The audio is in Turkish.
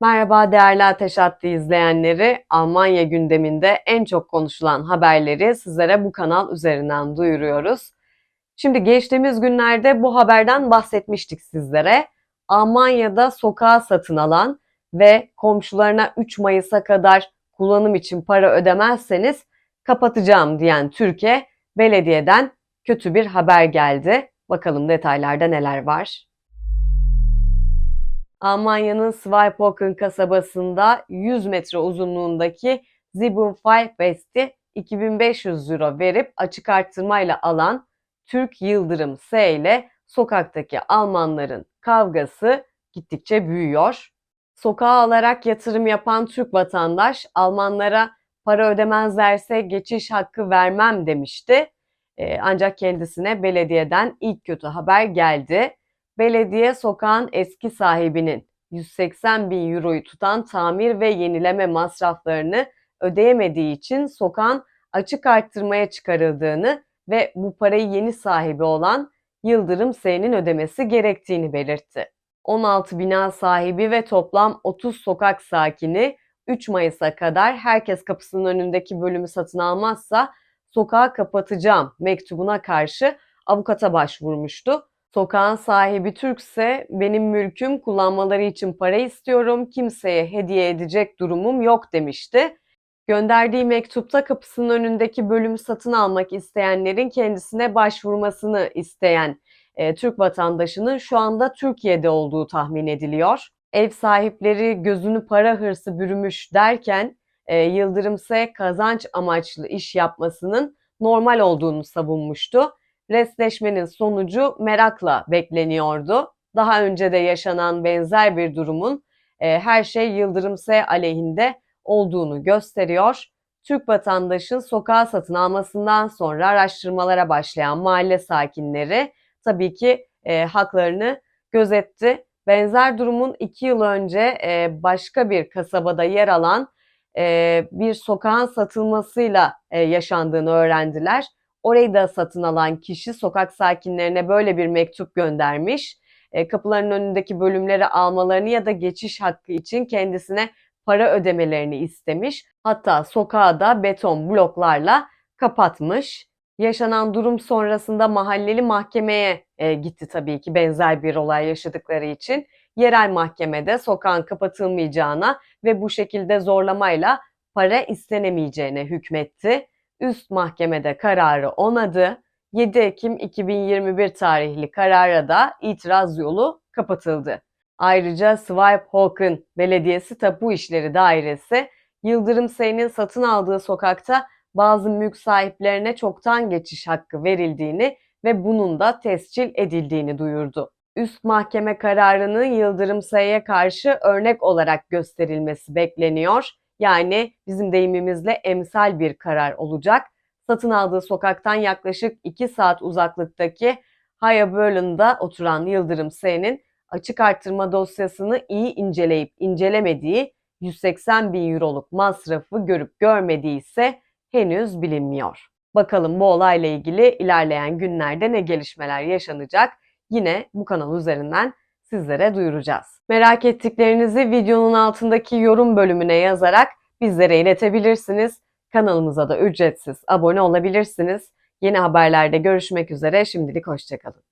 Merhaba değerli Ateş Hattı izleyenleri. Almanya gündeminde en çok konuşulan haberleri sizlere bu kanal üzerinden duyuruyoruz. Şimdi geçtiğimiz günlerde bu haberden bahsetmiştik sizlere. Almanya'da sokağa satın alan ve komşularına 3 Mayıs'a kadar kullanım için para ödemezseniz kapatacağım diyen Türkiye belediyeden kötü bir haber geldi. Bakalım detaylarda neler var. Almanya'nın Zweibrücken kasabasında 100 metre uzunluğundaki West'i 2500 euro verip açık arttırmayla alan Türk Yıldırım S ile sokaktaki Almanların kavgası gittikçe büyüyor. Sokağa alarak yatırım yapan Türk vatandaş Almanlara para ödemezlerse geçiş hakkı vermem demişti. Ancak kendisine belediyeden ilk kötü haber geldi. Belediye sokağın eski sahibinin 180 bin euroyu tutan tamir ve yenileme masraflarını ödeyemediği için sokağın açık arttırmaya çıkarıldığını ve bu parayı yeni sahibi olan Yıldırım S'nin ödemesi gerektiğini belirtti. 16 bina sahibi ve toplam 30 sokak sakini 3 Mayıs'a kadar herkes kapısının önündeki bölümü satın almazsa sokağı kapatacağım mektubuna karşı avukata başvurmuştu. Sokağın sahibi Türkse benim mülküm kullanmaları için para istiyorum, kimseye hediye edecek durumum yok demişti. Gönderdiği mektupta kapısının önündeki bölümü satın almak isteyenlerin kendisine başvurmasını isteyen e, Türk vatandaşının şu anda Türkiye'de olduğu tahmin ediliyor. Ev sahipleri gözünü para hırsı bürümüş derken e, Yıldırımse kazanç amaçlı iş yapmasının normal olduğunu savunmuştu. Restleşmenin sonucu merakla bekleniyordu. Daha önce de yaşanan benzer bir durumun e, her şey Yıldırımse aleyhinde olduğunu gösteriyor. Türk vatandaşın sokağa satın almasından sonra araştırmalara başlayan mahalle sakinleri tabii ki e, haklarını gözetti. Benzer durumun iki yıl önce e, başka bir kasabada yer alan e, bir sokağın satılmasıyla e, yaşandığını öğrendiler. Orayı da satın alan kişi sokak sakinlerine böyle bir mektup göndermiş. E, kapıların önündeki bölümleri almalarını ya da geçiş hakkı için kendisine para ödemelerini istemiş. Hatta sokağı da beton bloklarla kapatmış. Yaşanan durum sonrasında mahalleli mahkemeye e, gitti tabii ki benzer bir olay yaşadıkları için. Yerel mahkemede sokağın kapatılmayacağına ve bu şekilde zorlamayla para istenemeyeceğine hükmetti. Üst mahkemede kararı onadı. 7 Ekim 2021 tarihli karara da itiraz yolu kapatıldı. Ayrıca Zweibrücken Belediyesi Tapu İşleri Dairesi Yıldırım Sey'nin satın aldığı sokakta bazı mülk sahiplerine çoktan geçiş hakkı verildiğini ve bunun da tescil edildiğini duyurdu. Üst mahkeme kararının Yıldırım Sey'e karşı örnek olarak gösterilmesi bekleniyor. Yani bizim deyimimizle emsal bir karar olacak. Satın aldığı sokaktan yaklaşık 2 saat uzaklıktaki Hayabölen'da oturan Yıldırım S'nin açık arttırma dosyasını iyi inceleyip incelemediği 180 bin euroluk masrafı görüp görmediği ise henüz bilinmiyor. Bakalım bu olayla ilgili ilerleyen günlerde ne gelişmeler yaşanacak yine bu kanal üzerinden sizlere duyuracağız. Merak ettiklerinizi videonun altındaki yorum bölümüne yazarak bizlere iletebilirsiniz. Kanalımıza da ücretsiz abone olabilirsiniz. Yeni haberlerde görüşmek üzere. Şimdilik hoşçakalın.